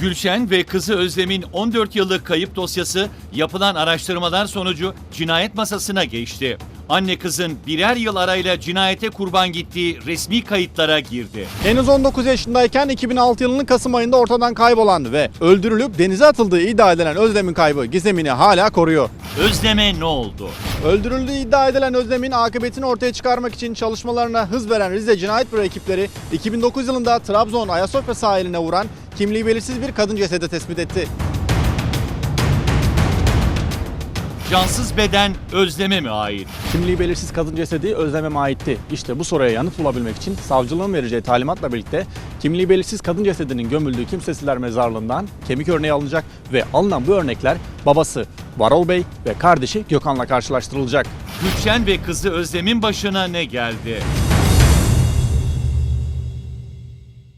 Gülşen ve kızı Özlem'in 14 yıllık kayıp dosyası yapılan araştırmalar sonucu cinayet masasına geçti. Anne kızın birer yıl arayla cinayete kurban gittiği resmi kayıtlara girdi. Henüz 19 yaşındayken 2006 yılının Kasım ayında ortadan kaybolan ve öldürülüp denize atıldığı iddia edilen Özlem'in kaybı gizemini hala koruyor. Özlem'e ne oldu? Öldürüldüğü iddia edilen Özlem'in akıbetini ortaya çıkarmak için çalışmalarına hız veren Rize Cinayet Büro ekipleri 2009 yılında Trabzon Ayasofya sahiline vuran kimliği belirsiz bir kadın cesedi tespit etti. Cansız beden Özlem'e mi ait? Kimliği belirsiz kadın cesedi Özlem'e aitti. İşte bu soruya yanıt bulabilmek için savcılığın vereceği talimatla birlikte kimliği belirsiz kadın cesedinin gömüldüğü kimsesizler mezarlığından kemik örneği alınacak ve alınan bu örnekler babası Varol Bey ve kardeşi Gökhan'la karşılaştırılacak. Gülşen ve kızı Özlem'in başına ne geldi?